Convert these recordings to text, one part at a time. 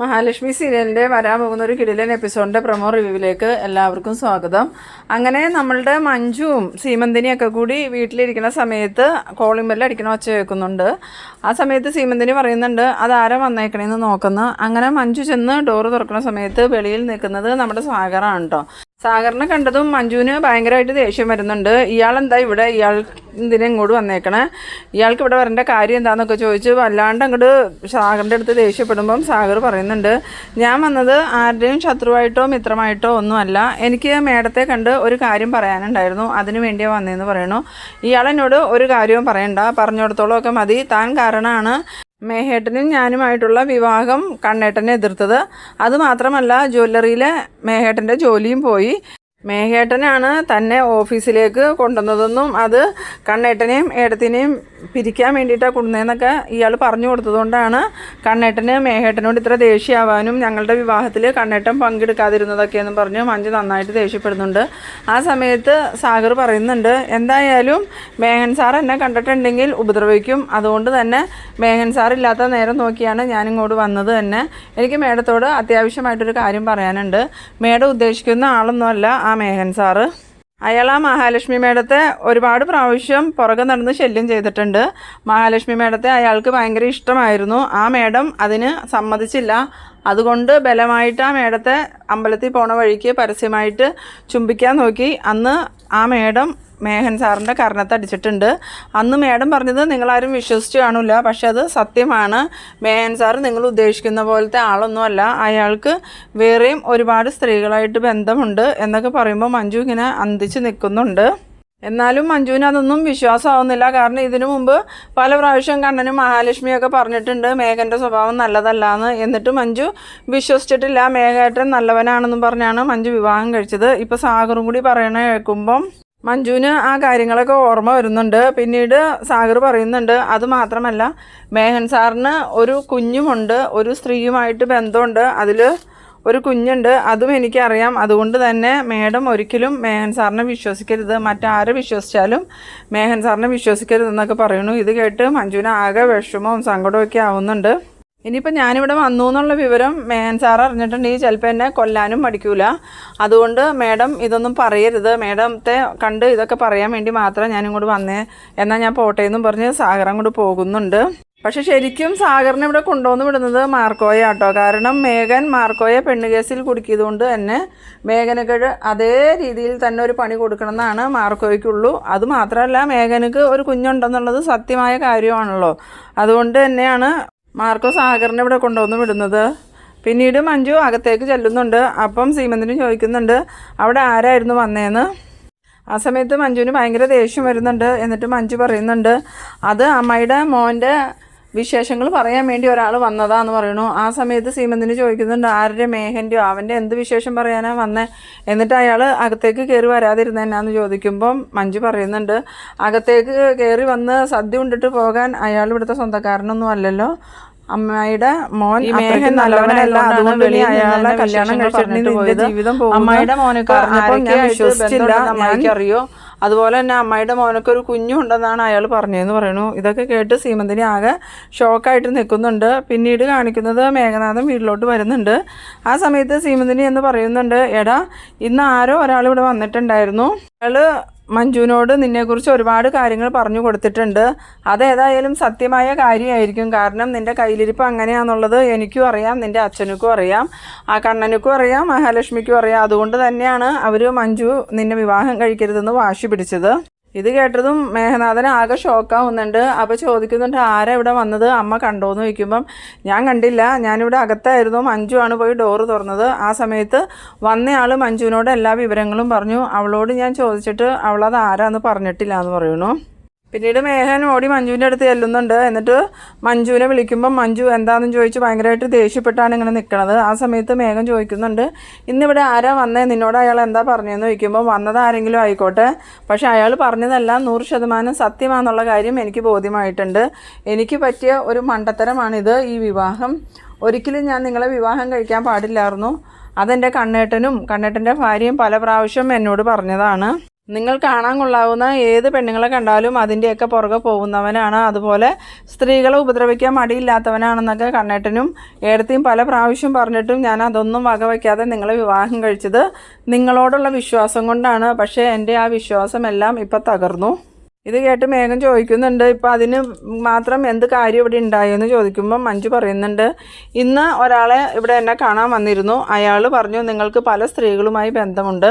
മഹാലക്ഷ്മി സീരിയലിന്റെ വരാൻ പോകുന്ന ഒരു കിടിലൻ എപ്പിസോഡിന്റെ പ്രൊമോ റിവ്യൂവിലേക്ക് എല്ലാവർക്കും സ്വാഗതം. അങ്ങനെ നമ്മളുടെ മഞ്ജുവും സീമന്തിനിയൊക്കെ കൂടി വീട്ടിലിരിക്കുന്ന സമയത്ത് കോളിംഗ് ബെല്ല് അടിക്കണ ഒച്ച കേൾക്കുന്നുണ്ട്. ആ സമയത്ത് സീമന്തിനി പറയുന്നുണ്ട് അതാരാ വന്നേക്കണേന്ന് നോക്കുന്നു. അങ്ങനെ മഞ്ജു ചെന്ന് ഡോറ് തുറക്കുന്ന സമയത്ത് വെളിയിൽ നിൽക്കുന്നത് നമ്മുടെ സാഗറാണ് കേട്ടോ സാഗറിനെ കണ്ടതും മഞ്ജുവിന് ഭയങ്കരമായിട്ട് ദേഷ്യം വരുന്നുണ്ട്. ഇയാൾ എന്താ ഇവിടെ? ഇയാൾ എന്തിനാ ഇങ്ങോട്ട് വന്നേക്കണേ? ഇയാൾക്ക് ഇവിടെ വരേണ്ട കാര്യം എന്താണെന്നൊക്കെ ചോദിച്ച് വല്ലാണ്ട് അങ്ങോട്ട് സാഗറിന്റെ അടുത്ത് ദേഷ്യപ്പെടുമ്പം സാഗർ പറയുന്നുണ്ട് ഞാൻ വന്നത് ആരുടെയും ശത്രുവായിട്ടോ മിത്രമായിട്ടോ ഒന്നുമല്ല. എനിക്ക് മേഡത്തെ കണ്ട് ഒരു കാര്യം പറയാനുണ്ടായിരുന്നു. അതിനു വേണ്ടിയാണ് വന്നതെന്ന് പറയണു. ഇയാളെന്നോട് ഒരു കാര്യവും പറയണ്ട. പറഞ്ഞിടത്തോളം ഒക്കെ മതി. താൻ കാരണമാണ് മേഹേട്ടനും ഞാനുമായിട്ടുള്ള വിവാഹം കണ്ണേട്ടനെ എതിർത്തത്. അതുമാത്രമല്ല ജ്വല്ലറിയിലെ മേഹേട്ടന്റെ ജോലിയും പോയി. മേഘേട്ടനാണ് തന്നെ ഓഫീസിലേക്ക് കൊണ്ടുവന്നതെന്നും അത് കണ്ണേട്ടനെയും ഏടത്തിനെയും പിരിക്കാൻ വേണ്ടിയിട്ടാണ് കൊണ്ടുവന്നതെന്നൊക്കെ ഇയാൾ പറഞ്ഞു കൊടുത്തതുകൊണ്ടാണ് കണ്ണേട്ടന് മേഘേട്ടനോട് ഇത്ര ദേഷ്യമാവാനും ഞങ്ങളുടെ വിവാഹത്തിൽ കണ്ണേട്ടൻ പങ്കെടുക്കാതിരുന്നതൊക്കെയെന്ന് പറഞ്ഞു മഞ്ജു നന്നായിട്ട് ദേഷ്യപ്പെടുന്നുണ്ട്. ആ സമയത്ത് സാഗർ പറയുന്നുണ്ട് എന്തായാലും മേഘൻ സാർ എന്നെ കണ്ടിട്ടുണ്ടെങ്കിൽ ഉപദ്രവിക്കും. അതുകൊണ്ട് തന്നെ മേഘൻ സാർ ഇല്ലാത്ത നേരം നോക്കിയാണ് ഞാനിങ്ങോട്ട് വന്നത് തന്നെ. എനിക്ക് മേഡത്തോട് അത്യാവശ്യമായിട്ടൊരു കാര്യം പറയാനുണ്ട്. മേഡം ഉദ്ദേശിക്കുന്ന ആളൊന്നുമല്ല. ആ മേഘൻ സാറ്. അയാൾ ആ മഹാലക്ഷ്മി മേഡത്തെ ഒരുപാട് പ്രാവശ്യം പുറകെ നടന്ന് ശല്യം ചെയ്തിട്ടുണ്ട്. മഹാലക്ഷ്മി മേഡത്തെ അയാൾക്ക് ഭയങ്കര ഇഷ്ടമായിരുന്നു. ആ മേഡം അതിന് സമ്മതിച്ചില്ല. അതുകൊണ്ട് ബലമായിട്ട് ആ മേഡത്തെ അമ്പലത്തിൽ പോണ വഴിക്ക് പരസ്യമായിട്ട് ചുംബിക്കാൻ നോക്കി. അന്ന് ആ മേഡം മേഘൻ സാറിന്റെ കർണത്ത് അടിച്ചിട്ടുണ്ട്. അന്ന് മേഡം പറഞ്ഞത് നിങ്ങളാരും വിശ്വസിച്ച് കാണില്ല പക്ഷേ അത് സത്യമാണ്. മേഹൻ സാർ നിങ്ങൾ ഉദ്ദേശിക്കുന്ന പോലത്തെ ആളൊന്നുമല്ല. അയാൾക്ക് വേറെയും ഒരുപാട് സ്ത്രീകളായിട്ട് ബന്ധമുണ്ട് എന്നൊക്കെ പറയുമ്പോൾ മഞ്ജു ഇങ്ങനെ അന്തിച്ച് നിൽക്കുന്നുണ്ട്. എന്നാലും മഞ്ജുവിന് അതൊന്നും വിശ്വാസമാവുന്നില്ല. കാരണം ഇതിനു മുമ്പ് പല പ്രാവശ്യം കണ്ണനും മഹാലക്ഷ്മിയൊക്കെ പറഞ്ഞിട്ടുണ്ട് മേഘന്റെ സ്വഭാവം നല്ലതല്ല എന്ന്. എന്നിട്ട് മഞ്ജു വിശ്വസിച്ചിട്ടില്ല. മേഘേട്ടൻ നല്ലവനാണെന്നും പറഞ്ഞാണ് മഞ്ജു വിവാഹം കഴിച്ചത്. ഇപ്പോൾ സാഗറും കൂടി പറയണ കേൾക്കുമ്പം മഞ്ജുവിന് ആ കാര്യങ്ങളൊക്കെ ഓർമ്മ വരുന്നുണ്ട്. പിന്നീട് സാഗർ പറയുന്നുണ്ട് അത് മാത്രമല്ല മേഹൻ സാറിന് ഒരു കുഞ്ഞുമുണ്ട് ഒരു സ്ത്രീയുമായിട്ട് ബന്ധമുണ്ട്. അതിൽ ഒരു കുഞ്ഞുണ്ട് അതും എനിക്കറിയാം. അതുകൊണ്ട് തന്നെ മേഡം ഒരിക്കലും മേഹൻ സാറിനെ വിശ്വസിക്കരുത്. മറ്റാരെ വിശ്വസിച്ചാലും മേഹൻ സാറിനെ വിശ്വസിക്കരുതെന്നൊക്കെ പറയുന്നു. ഇത് കേട്ട് മഞ്ജുവിന് ആകെ വിഷമവും സങ്കടമൊക്കെ ആവുന്നുണ്ട്. ഇനിയിപ്പോൾ ഞാനിവിടെ വന്നു എന്നുള്ള വിവരം മേൻ സാർ അറിഞ്ഞിട്ടുണ്ടെങ്കിൽ ചിലപ്പോൾ എന്നെ കൊല്ലാനും മടിക്കൂല. അതുകൊണ്ട് മേഡം ഇതൊന്നും പറയരുത്. മേഡത്തെ കണ്ട് ഇതൊക്കെ പറയാൻ വേണ്ടി മാത്രം ഞാനിങ്ങോട്ട് വന്നേ. എന്നാൽ ഞാൻ പോട്ടെ എന്നും പറഞ്ഞ് സാഗർ അങ്ങോട്ട് പോകുന്നുണ്ട്. പക്ഷെ ശരിക്കും സാഗറിനെ ഇവിടെ കൊണ്ടുവന്ന് വിടുന്നത് മാർക്കോയ ആട്ടോ കാരണം മേഘൻ മാർക്കോയെ പെണ്ണുകേസിൽ കുടുക്കിയതുകൊണ്ട് തന്നെ മേഘനക്ക് അതേ രീതിയിൽ തന്നെ ഒരു പണി കൊടുക്കണം എന്നാണ് മാർക്കോയ്ക്കുള്ളൂ. അത് മാത്രമല്ല മേഘനക്ക് ഒരു കുഞ്ഞുണ്ടെന്നുള്ളത് സത്യമായ കാര്യമാണല്ലോ. അതുകൊണ്ട് തന്നെയാണ് മാർക്കോ സാഗറിനെ ഇവിടെ കൊണ്ടുവന്ന് വിടുന്നത്. പിന്നീട് മഞ്ജു അകത്തേക്ക് ചെല്ലുന്നുണ്ട്. അപ്പം സീമന്തിന് ചോദിക്കുന്നുണ്ട് അവിടെ ആരായിരുന്നു വന്നേന്ന്? ആ സമയത്ത് മഞ്ജുവിന് ഭയങ്കര ദേഷ്യം വരുന്നുണ്ട്. എന്നിട്ട് മഞ്ജു പറയുന്നുണ്ട് അത് അമ്മയുടെ മോന്റെ വിശേഷങ്ങൾ പറയാൻ വേണ്ടി ഒരാൾ വന്നതാന്ന് പറയണു ആ സമയത്ത് സീമന്തിന് ചോദിക്കുന്നുണ്ട് ആരുടെ മേഹന്റെയോ അവന്റെ എന്ത് വിശേഷം പറയാനാ വന്നേ? എന്നിട്ട് അയാൾ അകത്തേക്ക് കയറി വരാതിരുന്ന എന്നാന്ന് ചോദിക്കുമ്പം മഞ്ജു പറയുന്നുണ്ട് അകത്തേക്ക് കയറി വന്ന് സദ്യ ഉണ്ടിട്ട് പോകാൻ അയാൾ ഇവിടുത്തെ സ്വന്തക്കാരനൊന്നും അല്ലല്ലോ. അമ്മയുടെ മോൻ നല്ലവനല്ല അതുകൊണ്ട് ഇനി അയാളെ കല്യാണം കഴിച്ചിട്ട് പോയത്. ജീവിതം അമ്മയുടെ മോനൊക്കെ ഞാൻ വിശ്വസിച്ചില്ല അറിയോ? അതുപോലെ തന്നെ അമ്മയുടെ മോനൊക്കെ ഒരു കുഞ്ഞുണ്ടെന്നാണ് അയാൾ പറഞ്ഞതെന്ന് പറയുന്നു. ഇതൊക്കെ കേട്ട് സീമന്തിനി ആകെ ഷോക്കായിട്ട് നിൽക്കുന്നുണ്ട്. പിന്നീട് കാണിക്കുന്നത് മേഘനാഥൻ വീട്ടിലോട്ട് വരുന്നുണ്ട്. ആ സമയത്ത് സീമന്തിനി എന്ന് പറയുന്നുണ്ട് എടാ ഇന്ന് ആരോ ഒരാൾ ഇവിടെ വന്നിട്ടുണ്ടായിരുന്നു. അയാൾ മഞ്ജുവിനോട് നിന്നെക്കുറിച്ച് ഒരുപാട് കാര്യങ്ങൾ പറഞ്ഞു കൊടുത്തിട്ടുണ്ട്. അതേതായാലും സത്യമായ കാര്യമായിരിക്കും. കാരണം നിന്റെ കയ്യിലിരിപ്പ് അങ്ങനെയാണെന്നുള്ളത് എനിക്കും അറിയാം നിന്റെ അച്ഛനുക്കും അറിയാം ആ കണ്ണനുക്കും അറിയാം മഹാലക്ഷ്മിക്കും അറിയാം. അതുകൊണ്ട് തന്നെയാണ് അവർ മഞ്ജു നിന്നെ വിവാഹം കഴിക്കരുതെന്ന് വാശി പിടിച്ചത്. ഇത് കേട്ടതും മേഘനാഥന് ആകെ ഷോക്കാവുന്നുണ്ട്. അപ്പോൾ ചോദിക്കുന്നുണ്ട് ആരാ ഇവിടെ വന്നത്? അമ്മ കണ്ടോന്ന്? ചോദിക്കുമ്പം ഞാൻ കണ്ടില്ല. ഞാനിവിടെ അകത്തായിരുന്നു. മഞ്ജു ആണ് പോയി ഡോറ് തുറന്നത്. ആ സമയത്ത് വന്നയാൾ മഞ്ജുവിനോട് എല്ലാ വിവരങ്ങളും പറഞ്ഞു. അവളോട് ഞാൻ ചോദിച്ചിട്ട് അവളത് ആരാന്ന് പറഞ്ഞിട്ടില്ല എന്ന് പറയുന്നു. പിന്നീട് മേഹൻ ഓടി മഞ്ജുവിന്റെ അടുത്ത് ചെല്ലുന്നുണ്ട്. എന്നിട്ട് മഞ്ജുവിനെ വിളിക്കുമ്പോൾ മഞ്ജു എന്താണെന്ന് ചോദിച്ച് ഭയങ്കരമായിട്ട് ദേഷ്യപ്പെട്ടാണ് ഇങ്ങനെ നിൽക്കുന്നത് ആ സമയത്ത് മേഘം ചോദിക്കുന്നുണ്ട് ഇന്നിവിടെ ആരാ വന്നേ? നിന്നോട് അയാൾ എന്താ പറഞ്ഞതെന്ന് ചോദിക്കുമ്പോൾ വന്നത് ആരെങ്കിലും ആയിക്കോട്ടെ. പക്ഷേ അയാൾ പറഞ്ഞതെല്ലാം നൂറ് ശതമാനം സത്യമാണെന്നുള്ള കാര്യം എനിക്ക് ബോധ്യമായിട്ടുണ്ട്. എനിക്ക് പറ്റിയ ഒരു മണ്ടത്തരമാണിത്. ഈ വിവാഹം ഒരിക്കലും ഞാൻ നിങ്ങളെ വിവാഹം കഴിക്കാൻ പാടില്ലായിരുന്നു. അതെന്റെ കണ്ണേട്ടനും കണ്ണേട്ടന്റെ ഭാര്യയും പല പ്രാവശ്യം എന്നോട് പറഞ്ഞതാണ്. നിങ്ങൾ കാണാൻ കൊള്ളാവുന്ന ഏത് പെണ്ണുങ്ങളെ കണ്ടാലും അതിന്റെയൊക്കെ പുറകെ പോകുന്നവനാണ്. അതുപോലെ സ്ത്രീകളെ ഉപദ്രവിക്കാൻ മടിയില്ലാത്തവനാണെന്നൊക്കെ കണ്ണേട്ടനും ഏടത്തെയും പല പ്രാവശ്യം പറഞ്ഞിട്ടും ഞാൻ അതൊന്നും വകവയ്ക്കാതെ നിങ്ങളെ വിവാഹം കഴിച്ചത് നിങ്ങളോടുള്ള വിശ്വാസം കൊണ്ടാണ്. പക്ഷേ എന്റെ ആ വിശ്വാസമെല്ലാം ഇപ്പം തകർന്നു. ഇത് കേട്ട് മേഘം ചോദിക്കുന്നുണ്ട് ഇപ്പം അതിന് മാത്രം എന്ത് കാര്യം ഇവിടെ ഉണ്ടായെന്ന് ചോദിക്കുമ്പോൾ മഞ്ജു പറയുന്നുണ്ട് ഇന്ന് ഒരാളെ ഇവിടെ എന്നെ കാണാൻ വന്നിരുന്നു. അയാൾ പറഞ്ഞു നിങ്ങൾക്ക് പല സ്ത്രീകളുമായി ബന്ധമുണ്ട്.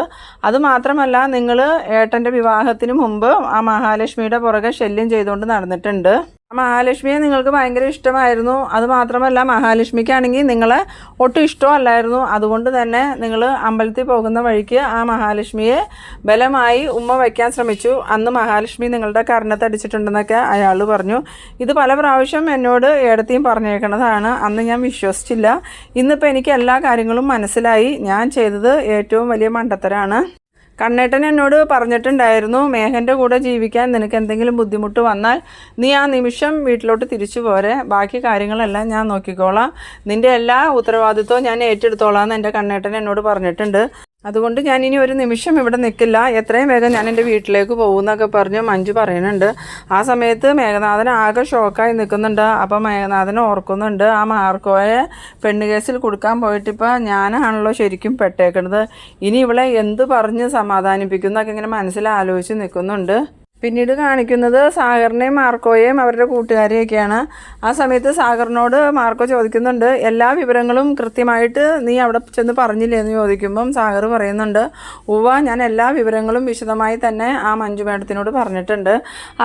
അതുമാത്രമല്ല നിങ്ങൾ ഏട്ടന്റെ വിവാഹത്തിന് മുമ്പ് ആ മഹാലക്ഷ്മിയുടെ പുറകെ ശല്യം ചെയ്തുകൊണ്ട് നടന്നിട്ടുണ്ട്. മഹാലക്ഷ്മിയെ നിങ്ങൾക്ക് ഭയങ്കര ഇഷ്ടമായിരുന്നു. അത് മാത്രമല്ല മഹാലക്ഷ്മിക്കാണെങ്കിൽ നിങ്ങളെ ഒട്ടും ഇഷ്ടമല്ലായിരുന്നു. അതുകൊണ്ട് തന്നെ നിങ്ങൾ അമ്പലത്തിൽ പോകുന്ന വഴിക്ക് ആ മഹാലക്ഷ്മിയെ ബലമായി ഉമ്മ വയ്ക്കാൻ ശ്രമിച്ചു. അന്ന് മഹാലക്ഷ്മി നിങ്ങളുടെ കരണത്തടിച്ചിട്ടുണ്ടെന്നൊക്കെ അയാൾ പറഞ്ഞു. ഇത് പല പ്രാവശ്യം എന്നോട് ഏടത്തെയും പറഞ്ഞേക്കണതാണ്. അന്ന് ഞാൻ വിശ്വസിച്ചില്ല. ഇന്നിപ്പോൾ എനിക്ക് എല്ലാ കാര്യങ്ങളും മനസ്സിലായി. ഞാൻ ചെയ്തത് ഏറ്റവും വലിയ മണ്ടത്തരാണ്. കണ്ണേട്ടൻ എന്നോട് പറഞ്ഞിട്ടുണ്ടായിരുന്നു മേഘന്റെ കൂടെ ജീവിക്കാൻ നിനക്ക് എന്തെങ്കിലും ബുദ്ധിമുട്ട് വന്നാൽ നീ ആ നിമിഷം വീട്ടിലോട്ട് തിരിച്ചു പോരെ. ബാക്കി കാര്യങ്ങളെല്ലാം ഞാൻ നോക്കിക്കോളാം. നിന്റെ എല്ലാ ഉത്തരവാദിത്വവും ഞാൻ ഏറ്റെടുത്തോളാം എന്ന് എന്റെ കണ്ണേട്ടൻ എന്നോട് പറഞ്ഞിട്ടുണ്ട്. അതുകൊണ്ട് ഞാൻ ഇനി ഒരു നിമിഷം ഇവിടെ നിൽക്കില്ല എത്രയും വേഗം ഞാൻ എന്റെ വീട്ടിലേക്ക് പോകുമെന്നൊക്കെ പറഞ്ഞു മഞ്ജു പറയുന്നുണ്ട്. ആ സമയത്ത് മേഘനാഥൻ ആകെ ഷോക്കായി നിൽക്കുന്നുണ്ട്. അപ്പോൾ മേഘനാഥൻ ഓർക്കുന്നുണ്ട് ആ മാർക്കോയെ പെണ്ണ് കേസിൽ കൊടുക്കാൻ പോയിട്ടിപ്പോൾ ഞാനാണല്ലോ ശരിക്കും പെട്ടേക്കുന്നത് ഇനി ഇവളെ എന്ത് പറഞ്ഞ് സമാധാനിപ്പിക്കുന്നൊക്കെ ഇങ്ങനെ മനസ്സിൽ ആലോചിച്ച് നിൽക്കുന്നുണ്ട്. പിന്നീട് കാണിക്കുന്നത് സാഗറിനെയും മാർക്കോയെയും അവരുടെ കൂട്ടുകാരെയൊക്കെയാണ്. ആ സമയത്ത് സാഗറിനോട് മാർക്കോ ചോദിക്കുന്നുണ്ട് എല്ലാ വിവരങ്ങളും കൃത്യമായിട്ട് നീ അവിടെ ചെന്ന് പറഞ്ഞില്ലേ? എന്ന് ചോദിക്കുമ്പം സാഗർ പറയുന്നുണ്ട് ഉവ ഞാൻ എല്ലാ വിവരങ്ങളും വിശദമായി തന്നെ ആ മഞ്ജു മേഡത്തിനോട് പറഞ്ഞിട്ടുണ്ട്.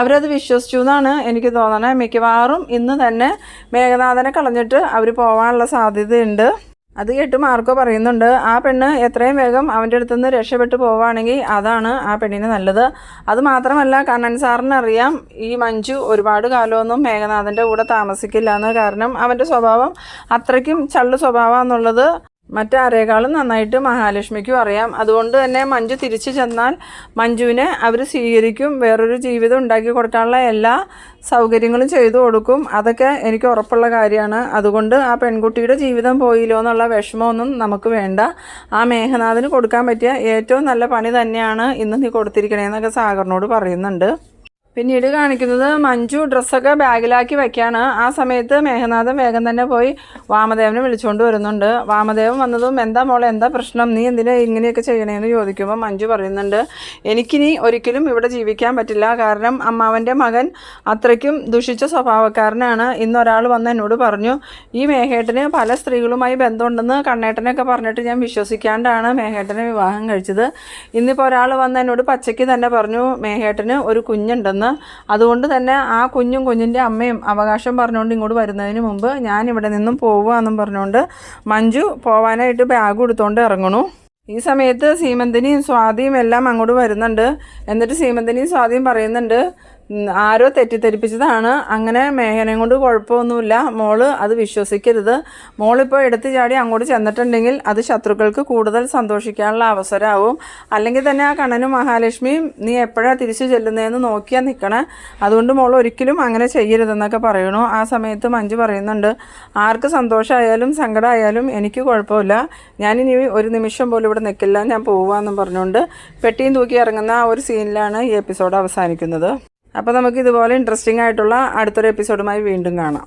അവരത് വിശ്വസിച്ചു എന്നാണ് എനിക്ക് തോന്നണേ. മിക്കവാറും ഇന്ന് തന്നെ മേഘനാഥനെ കളഞ്ഞിട്ട് അവർ പോകാനുള്ള സാധ്യതയുണ്ട്. അത് കേട്ട് മാർക്കോ പറയുന്നുണ്ട് ആ പെണ്ണ് എത്രയും വേഗം അവന്റെ അടുത്ത് നിന്ന് രക്ഷപ്പെട്ടു പോവുകയാണെങ്കിൽ അതാണ് ആ പെണ്ണിന് നല്ലത്. അത് മാത്രമല്ല കണ്ണൻ സാറിന് അറിയാം ഈ മഞ്ജു ഒരുപാട് കാലമൊന്നും മേഘനാഥന്റെ കൂടെ താമസിക്കില്ല എന്ന് കാരണം അവന്റെ സ്വഭാവം അത്രയ്ക്കും ചള്ളു സ്വഭാവമാണെന്നുള്ളത് മറ്റാരേക്കാളും നന്നായിട്ട് മഹാലക്ഷ്മിക്കും അറിയാം. അതുകൊണ്ട് തന്നെ മഞ്ജു തിരിച്ചു ചെന്നാൽ മഞ്ജുവിനെ അവർ സ്വീകരിക്കും. വേറൊരു ജീവിതം ഉണ്ടാക്കി കൊടുക്കാനുള്ള എല്ലാ സൗകര്യങ്ങളും ചെയ്തു കൊടുക്കും. അതൊക്കെ എനിക്ക് ഉറപ്പുള്ള കാര്യമാണ്. അതുകൊണ്ട് ആ പെൺകുട്ടിയുടെ ജീവിതം പോയില്ലോ എന്നുള്ള വിഷമമൊന്നും നമുക്ക് വേണ്ട. ആ മേഘനാഥന് കൊടുക്കാൻ പറ്റിയ ഏറ്റവും നല്ല പണി തന്നെയാണ് ഇന്ന് നീ കൊടുത്തിരിക്കണേന്നൊക്കെ സാഗറിനോട് പറയുന്നുണ്ട്. പിന്നീട് കാണിക്കുന്നത് മഞ്ജു ഡ്രസ്സൊക്കെ ബാഗിലാക്കി വെക്കാണ്. ആ സമയത്ത് മേഘനാഥൻ വേഗം തന്നെ പോയി വാമദേവനെ വിളിച്ചുകൊണ്ട് വരുന്നുണ്ട്. വാമദേവൻ വന്നതും എന്താ മോളെ എന്താ പ്രശ്നം? നീ എന്തിനാ ഇങ്ങനെയൊക്കെ ചെയ്യണേന്ന് ചോദിക്കുമ്പോൾ മഞ്ജു പറയുന്നുണ്ട് എനിക്കിനി ഒരിക്കലും ഇവിടെ ജീവിക്കാൻ പറ്റില്ല. കാരണം അമ്മാവന്റെ മകൻ അത്രയ്ക്കും ദുഷിച്ച സ്വഭാവക്കാരനാണ്. ഇന്നൊരാൾ വന്ന് എന്നോട് പറഞ്ഞു ഈ മേഘേട്ടന് പല സ്ത്രീകളുമായി ബന്ധമുണ്ടെന്ന് കണ്ണേട്ടനൊക്കെ പറഞ്ഞിട്ട് ഞാൻ വിശ്വസിക്കാണ്ടാണ് മേഘേട്ടനെ വിവാഹം കഴിച്ചത്. ഇന്നിപ്പോൾ ഒരാൾ വന്ന് എന്നോട് പച്ചയ്ക്ക് തന്നെ പറഞ്ഞു മേഘേട്ടന് ഒരു കുഞ്ഞുണ്ടെന്ന് അതുകൊണ്ട് തന്നെ ആ കുഞ്ഞും കുഞ്ഞിന്റെ അമ്മയും അവകാശം പറഞ്ഞുകൊണ്ട് ഇങ്ങോട്ട് വരുന്നതിന് മുമ്പ് ഞാൻ ഇവിടെ നിന്നും പോവുകയെന്നും പറഞ്ഞുകൊണ്ട് മഞ്ജു പോവാനായിട്ട് ബാഗ് എടുത്തുകൊണ്ട് ഇറങ്ങണു. ഈ സമയത്ത് സീമന്തിനിയും സ്വാതിയും എല്ലാം അങ്ങോട്ട് വരുന്നുണ്ട്. എന്നിട്ട് സീമന്തിനിയും സ്വാതിയും പറയുന്നുണ്ട് ആരോ തെറ്റിദ്ധരിപ്പിച്ചതാണ്. അങ്ങനെ മേഘനയും കൊണ്ട് കുഴപ്പമൊന്നുമില്ല. മോൾ അത് വിശ്വസിക്കരുത്. മോളിപ്പോൾ എടുത്തു ചാടി അങ്ങോട്ട് ചെന്നിട്ടുണ്ടെങ്കിൽ അത് ശത്രുക്കൾക്ക് കൂടുതൽ സന്തോഷിക്കാനുള്ള അവസരമാവും. അല്ലെങ്കിൽ തന്നെ ആ കണ്ണനും മഹാലക്ഷ്മിയും നീ എപ്പോഴാണ് തിരിച്ചു ചെല്ലുന്നതെന്ന് നോക്കിയാൽ നിൽക്കണേ അതുകൊണ്ട് മോൾ ഒരിക്കലും അങ്ങനെ ചെയ്യരുതെന്നൊക്കെ പറയണു. ആ സമയത്ത് മഞ്ജു പറയുന്നുണ്ട് ആർക്ക് സന്തോഷമായാലും സങ്കടമായാലും എനിക്ക് കുഴപ്പമില്ല. ഞാനിനി ഒരു നിമിഷം പോലും ഇവിടെ നിൽക്കില്ല ഞാൻ പോവാന്നും പറഞ്ഞുകൊണ്ട് പെട്ടിയും തൂക്കി ഇറങ്ങുന്ന ആ ഒരു സീനിലാണ് ഈ എപ്പിസോഡ് അവസാനിക്കുന്നത്. അപ്പോൾ നമുക്ക് ഇതുപോലെ ഇൻട്രസ്റ്റിംഗ് ആയിട്ടുള്ള അടുത്തൊരു എപ്പിസോഡുമായി വീണ്ടും കാണാം.